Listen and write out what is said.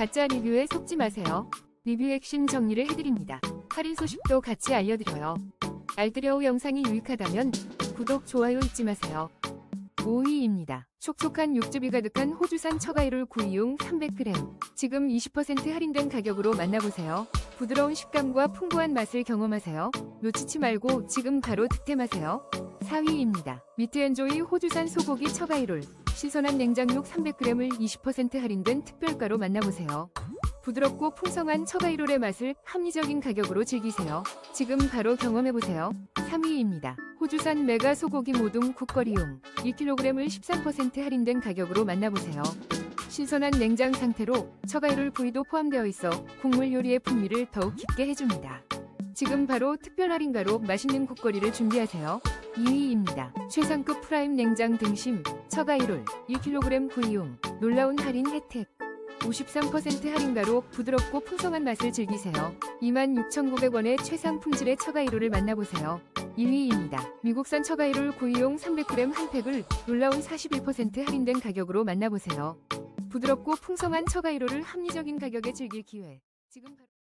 가짜 리뷰에 속지 마세요. 리뷰 핵심 정리를 해드립니다. 할인 소식도 같이 알려드려요. 알뜰여우 영상이 유익하다면 구독, 좋아요 잊지 마세요. 5위입니다. 촉촉한 육즙이 가득한 호주산 처가이롤 구이용 300g. 지금 20% 할인된 가격으로 만나보세요. 부드러운 식감과 풍부한 맛을 경험하세요. 놓치지 말고 지금 바로 득템하세요. 4위입니다. 미트엔조이 호주산 소고기 처가이롤. 신선한 냉장육 300g을 20% 할인된 특별가로 만나보세요. 부드럽고 풍성한 처가이롤의 맛을 합리적인 가격으로 즐기세요. 지금 바로 경험해보세요. 3위입니다. 호주산 메가 소고기 모둠 국거리용 2kg을 13% 할인된 가격으로 만나보세요. 신선한 냉장 상태로 처가이롤 부위도 포함되어 있어 국물 요리의 풍미를 더욱 깊게 해줍니다. 지금 바로 특별 할인가로 맛있는 국거리를 준비하세요. 2위입니다. 최상급 프라임 냉장 등심 처가이롤 1kg 구이용 놀라운 할인 혜택 53% 할인가로 부드럽고 풍성한 맛을 즐기세요. 26,900원의 최상 품질의 처가이롤을 만나보세요. 1위입니다. 미국산 처가이롤 구이용 300g 한 팩을 놀라운 41% 할인된 가격으로 만나보세요. 부드럽고 풍성한 처가이롤을 합리적인 가격에 즐길 기회. 지금 바로